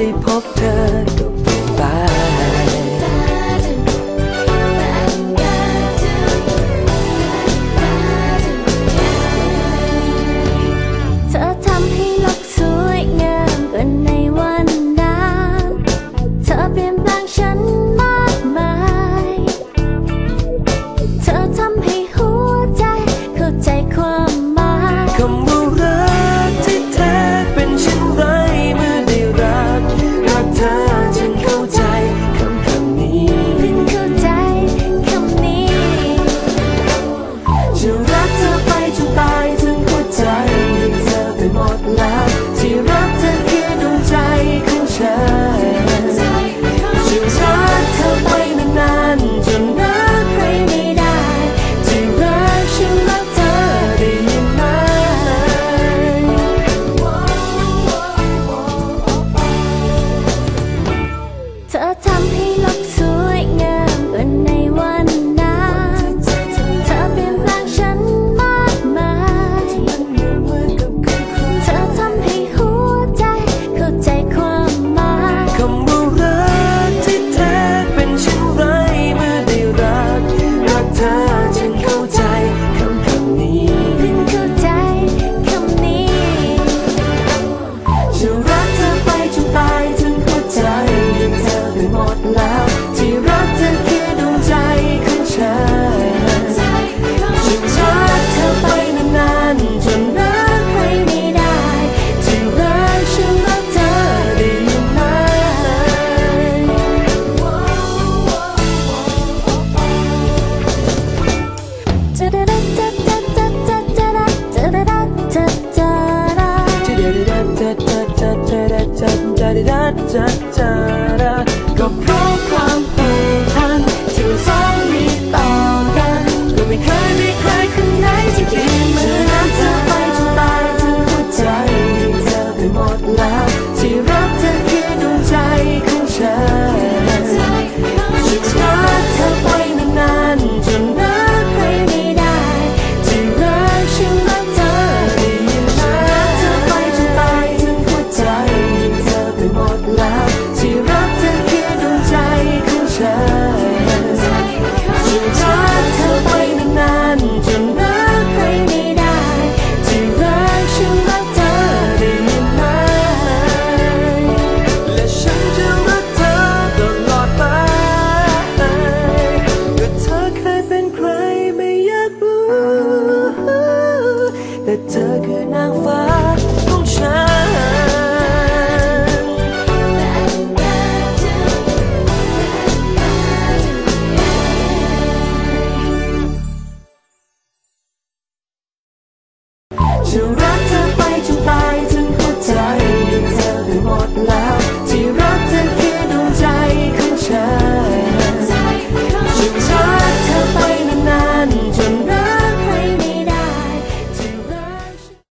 Sunday. lock so ที่รักเธอคือดวงใจของฉันฉันรักเธอไปนานๆจนักใครไม่ได้ ที่รักฉันรักเธอได้ยังไงจะไรักฉักรักจะจได้รักได้ salvar.